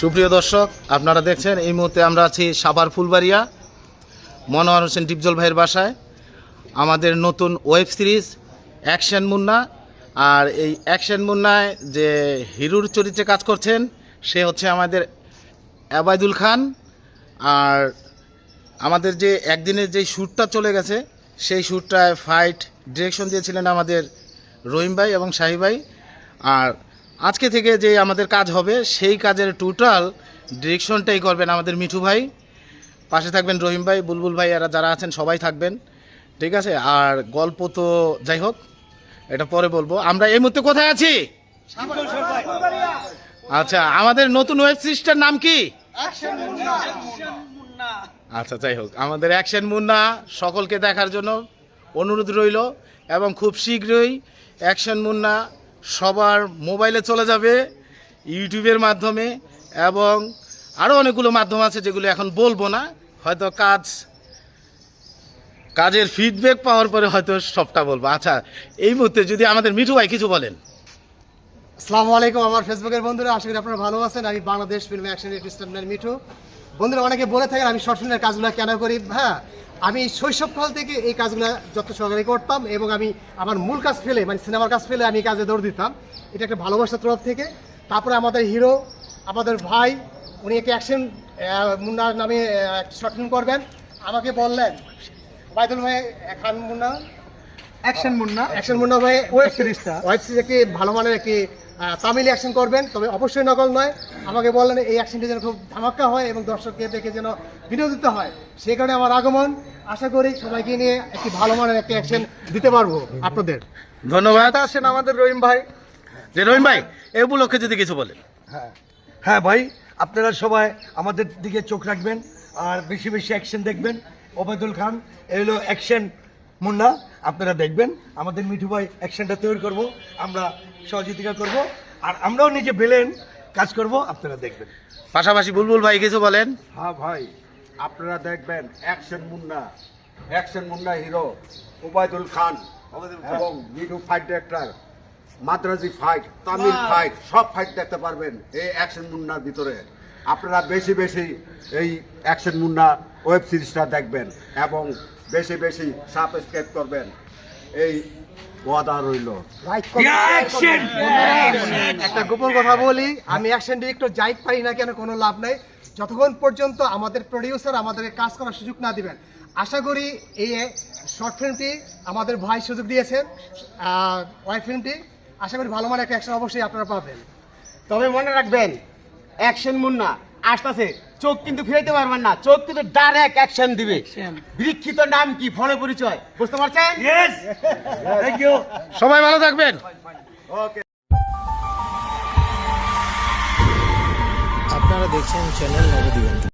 সুপ্রিয় দর্শক, আপনারা দেখছেন, এই মুহূর্তে আমরা আছি সাভার ফুলবাড়িয়া, মনোহর হোসেন ডিপজল ভাইয়ের বাসায়। আমাদের নতুন ওয়েব সিরিজ, অ্যাকশন মুন্না, আর এই অ্যাকশন মুন্নায় যে হিরুর চরিত্রে কাজ করছেন, সে হচ্ছে আমাদের আবাইদুল খান। আর আমাদের যে একদিনের যে শ্যুটটা চলে গেছে, সেই শ্যুটটায় ফাইট ডিরেকশন দিয়েছিলেন আমাদের রহিম ভাই এবং শাহি ভাই। আর আজকে থেকে যে আমাদের কাজ হবে সেই কাজের টোটাল ডিরেকশনটাই করবেন আমাদের মিঠু ভাই। পাশে থাকবেন রহিম ভাই বুলবুল ভাই এরা যারা আছেন সবাই থাকবেন। ঠিক আছে? আর গল্প তো যাই হোক এটা পরে বলব। আমরা এই মুহূর্তে কোথায় আছি? আচ্ছা আমাদের নতুন ওয়েব সিরিজটার নাম কি? আচ্ছা যাই হোক আমাদের অ্যাকশন মুন্না সকলকে দেখার জন্য অনুরোধ রইল এবং খুব শীঘ্রই অ্যাকশন মুন্না সবার মোবাইলে চলে যাবে ইউটিউবের মাধ্যমে এবং আরও অনেকগুলো মাধ্যম আছে যেগুলো এখন বলব না। হয়তো কাজ, কাজের ফিডব্যাক পাওয়ার পরে হয়তো সবটা বলব। আচ্ছা এই মুহূর্তে যদি আমাদের মিঠু ভাই কিছু বলেন। আসসালামু আলাইকুম আমার ফেসবুকের বন্ধুরা, আশা করি আপনারা ভালো আছেন। আমি বাংলাদেশ ফিল্ম অ্যাকশন মিঠু। বন্ধুরা, অনেকে বলে থাকেন আমি শর্ট ফিল্মের কাজগুলো কেন করি? হ্যাঁ আমি শৈশবকাল থেকে এই কাজগুলো যত সহকারে করতাম এবং আমি আমার মূল কাজ ফেলে মানে সিনেমার কাজ ফেলে আমি কাজে দৌড় দিতাম। এটা একটা ভালোবাসার তরফ থেকে। তারপরে আমাদের হিরো, আমাদের ভাই, উনি একটা অ্যাকশন মুন্নার নামে শর্ট করবেন। আমাকে বললেন, বাইদুল ভাই, খান মুন্না অ্যাকশন মুন্না অ্যাকশন মুন্না ভাই ওয়েব সিরিজটা ওয়েব সিরিজ একটি ভালো মানের একটি তামিল অ্যাকশন করবেন? তবে অবশ্যই নকল নয়। আমাকে বললেন এই অ্যাকশনটি যেন খুব ধামাক্কা হয় এবং দর্শককে দেখে যেন বিনোদিত হয়। সেই কারণে আমার আগমন। আশা করি সবাইকে নিয়ে একটি ভালো মানের একটি অ্যাকশন দিতে পারব আপনাদের। ধন্যবাদ। আসেন আমাদের রহিম ভাই। যে রহিম ভাই এই উপলক্ষে যদি কিছু বলেন। হ্যাঁ। হ্যাঁ ভাই আপনারা সবাই আমাদের দিকে চোখ রাখবেন আর বেশি বেশি অ্যাকশন দেখবেন। ওবায়দুল খান এই হলো অ্যাকশন মুন্না আপনারা দেখবেন আমাদের মিঠু ভাই অ্যাকশনটা তৈরি করব আমরা সহযোগিতা করব আর আমরাও নিজে বেলেন কাজ করব আপনারা দেখবেন। পাশাপাশি বুলবুল ভাই কিছু বলেন? হ্যাঁ ভাই আপনারা দেখবেন action Munna action Munna hero Obaidul Khan এবং মিঠু ফাইট ডিরেক্টর মাদ্রাজি ফাইট তামিল ফাইট সব ফাইট দেখতে পারবেন এই অ্যাকশন মুন্নার ভিতরে। আপনারা বেশি বেশি এই অ্যাকশন মুন্না ওয়েব সিরিজটা দেখবেন এবং বেশি বেশি সাবস্ক্রাইব করবেন। এই ওয়াদা রইল। একটা গোপন কথা বলি আমি অ্যাকশন ডিরেক্টর যাই পারি না কেন কোনো লাভ নাই। যতক্ষণ পর্যন্ত আমাদের প্রডিউসার আমাদের কাজ করার সুযোগ না দিবেন আশা করি এই শর্ট ফিল্মটি আমাদের ভাই সুযোগ দিয়েছেন ওয়াই ফিল্মটি আশা করি ভালো মানের একটা অ্যাকশন অবশ্যই আপনারা পাবেন। তবে মনে রাখবেন অ্যাকশন মুন্না আসতেছে। চোখ কিন্তু ফিরাইতে পারবেন না। চোখ কিন্তু ডাইরেক্ট অ্যাকশন দিবে। বিরক্ষিত নাম কি? ফলে পরিচয়। বুঝতে পারছেন? থ্যাংক ইউ সবাই ভালো থাকবেন। ওকে আপনারা দেখছেন চ্যানেল নবদ্বীপ